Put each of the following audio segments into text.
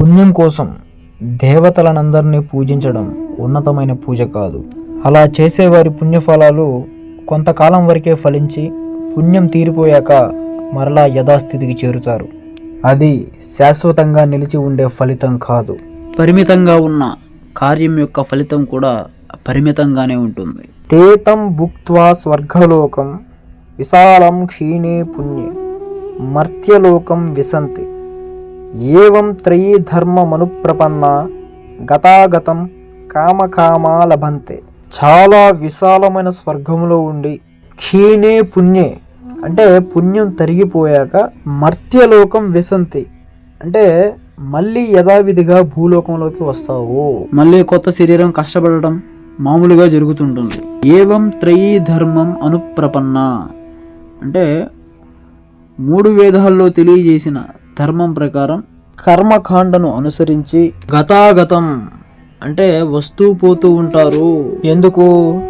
పుణ్యం కోసం దేవతలనందరినీ పూజించడం ఉన్నతమైన పూజ కాదు. అలా చేసేవారి పుణ్యఫలాలు కొంతకాలం వరకే ఫలించి పుణ్యం తీరిపోయాక మరలా యథాస్థితికి చేరుతారు. అది శాశ్వతంగా నిలిచి ఉండే ఫలితం కాదు. పరిమితంగా ఉన్న కార్యం యొక్క ఫలితం కూడా పరిమితంగానే ఉంటుంది. తేతం భుక్త్వా స్వర్గలోకం విశాలం క్షీణే పుణ్యే మర్త్యలోకం విసంతి ఏవం త్రయీ ధర్మమనుప్రపన్న గతాగతం కామకామా లభంతే చాలా విశాలమైన స్వర్గంలో ఉండి క్షీణే పుణ్యే. అంటే పుణ్యం తరిగిపోయాక మర్త్యలోకం విసంతి అంటే మళ్ళీ యథావిధిగా భూలోకంలోకి వస్తావు. మళ్ళీ కొత్త శరీరం కష్టపడటం మామూలుగా జరుగుతుంటుంది. ఏవం త్రయీ ధర్మం అనుప్రపన్న. అంటే మూడు వేదాల్లో తెలియజేసిన ధర్మం ప్రకారం కర్మకాండను అనుసరించి గతాగతం. అంటే వస్తూ పోతూ ఉంటారు. ఎందుకు?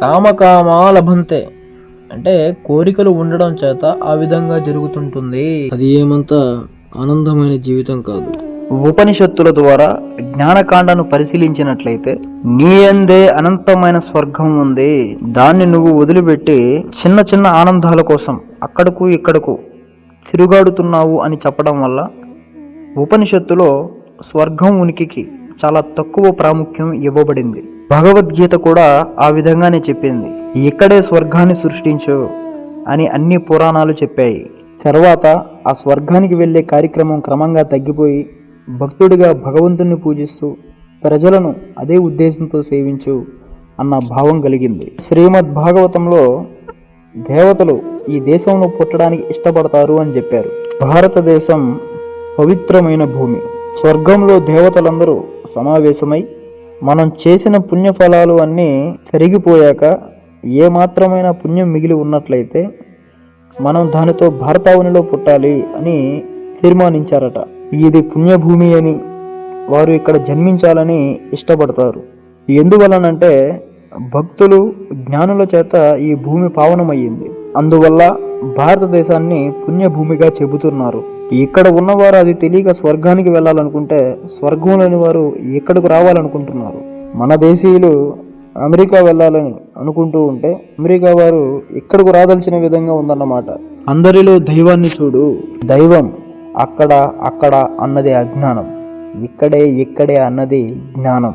కామకామా లభంతే అంటే కోరికలు ఉండడం చేత ఆ విధంగా జరుగుతుంటుంది. అది ఏమంత ఆనందమైన జీవితం కాదు. ఉపనిషత్తుల ద్వారా జ్ఞానకాండను పరిశీలించినట్లయితే నీ అందే అనంతమైన స్వర్గం ఉంది. దాన్ని నువ్వు వదిలిపెట్టి చిన్న చిన్న ఆనందాల కోసం అక్కడకు ఇక్కడకు తిరుగాడుతున్నావు అని చెప్పడం వల్ల ఉపనిషత్తులో స్వర్గం ఉనికికి చాలా తక్కువ ప్రాముఖ్యం ఇవ్వబడింది. భగవద్గీత కూడా ఆ విధంగానే చెప్పింది. ఇక్కడే స్వర్గాన్ని సృష్టించు అని అన్ని పురాణాలు చెప్పాయి. తర్వాత ఆ స్వర్గానికి వెళ్ళే కార్యక్రమం క్రమంగా తగ్గిపోయి భక్తుడిగా భగవంతుణ్ణి పూజిస్తూ ప్రజలను అదే ఉద్దేశంతో సేవించు అన్న భావం కలిగింది. శ్రీమద్ భాగవతంలో దేవతలు ఈ దేశంలో పుట్టడానికి ఇష్టపడతారు అని చెప్పారు. భారతదేశం పవిత్రమైన భూమి. స్వర్గంలో దేవతలందరూ సమావేశమై మనం చేసిన పుణ్యఫలాలు అన్నీ తరిగిపోయాక ఏ మాత్రమైన పుణ్యం మిగిలి ఉన్నట్లయితే మనం దానితో భారతావనిలో పుట్టాలి అని తీర్మానించారట. ఇది పుణ్యభూమి అని వారు ఇక్కడ జన్మించాలని ఇష్టపడతారు. ఎందువలనంటే భక్తులు జ్ఞానుల చేత ఈ భూమి పావనమయ్యింది. అందువల్ల భారతదేశాన్ని పుణ్యభూమిగా చెబుతున్నారు. ఇక్కడ ఉన్నవారు అది తెలియక స్వర్గానికి వెళ్ళాలనుకుంటే స్వర్గంలోని వారు ఎక్కడికి రావాలనుకుంటున్నారు? మన దేశీయులు అమెరికా వెళ్ళాలని అనుకుంటూ ఉంటే అమెరికా వారు ఇక్కడకు రాదలిచిన విధంగా ఉందన్నమాట. అందరిలో దైవాన్ని చూడు. దైవం అక్కడ అక్కడ అన్నది అజ్ఞానం. ఇక్కడే ఇక్కడే అన్నది జ్ఞానం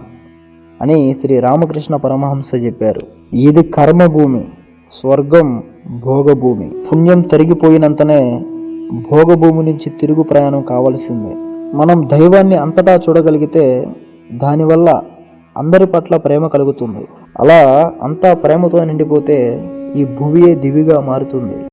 అని శ్రీ రామకృష్ణ పరమహంస చెప్పారు. ఇది కర్మభూమి. స్వర్గం భోగభూమి. పుణ్యం తరిగిపోయినంతనే భోగభూమి నుంచి తిరుగు ప్రయాణం కావాల్సిందే. మనం దైవాన్ని అంతటా చూడగలిగితే దానివల్ల అందరి పట్ల ప్రేమ కలుగుతుంది. అలా అంతా ప్రేమతో నిండిపోతే ఈ భువియే దివిగా మారుతుంది.